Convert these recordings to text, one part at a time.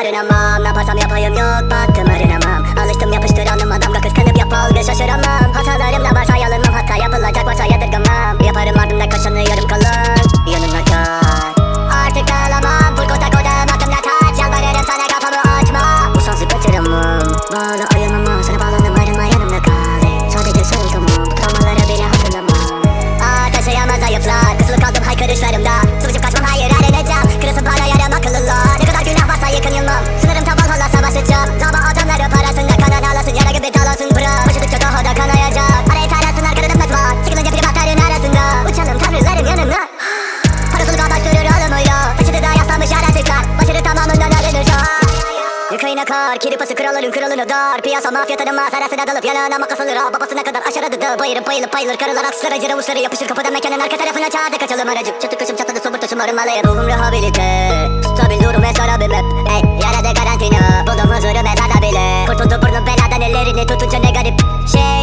barınamam Ne yaparsam yapayım yok baktım Yıkayın akar, kiri pası kralların kralını dar. Piyasa mafya tanımaz, arasına dalıp yanına makas alır. Ha Babasına kadar aşağıda da bayırıp bayılıp bayılır. Karılar akslara cıra uçları yapışır. Kapıda mekanın arka tarafına çağırdı Kaçalım. Aracı, çatı kışım çatladı sobur taşım arınmalıyım Ruhum rehabilite, stabil durum ve sarabim hep Ey, yaradı karantina, buldum huzuru mezada bile. Kurtuldu burnum beladan ellerini tutunca ne garip Şey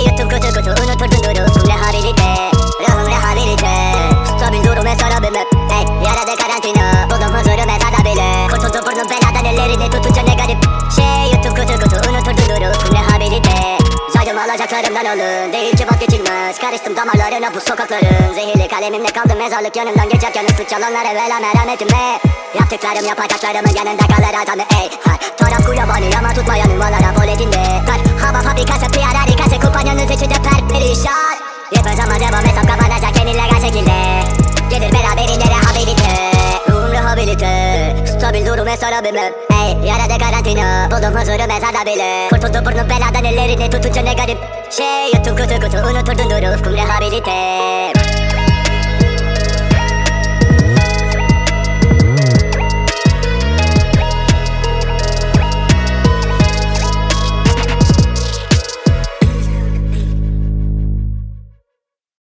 Saydım alacaklarımdan alın Değil ki vazgeçilmez. Karıştım damarlarına bu sokakların. Zehirli kalemimle kaldım mezarlık yanından Geçerken ıslık çalanlara vela merhametime. Yaptıklarım yapacaklarımın yanında kalır adamı ey. Hay. Taraf kuyabani ama tutmayan numaralar poletinde Kar hava fabrikası PR harikası Kumpanyanız içinde per perişan Yetmez ama devam hesap kapanacak en illegal şekilde. Gelir beraberinde Esarabım hep Ey yaradı karantina Buldum huzuru mezarda bile. Kurtuldu burnum beladan ellerini tutunca ne garip. Şey yuttum kutu kutu unuturdun duru Ufkum rehabilite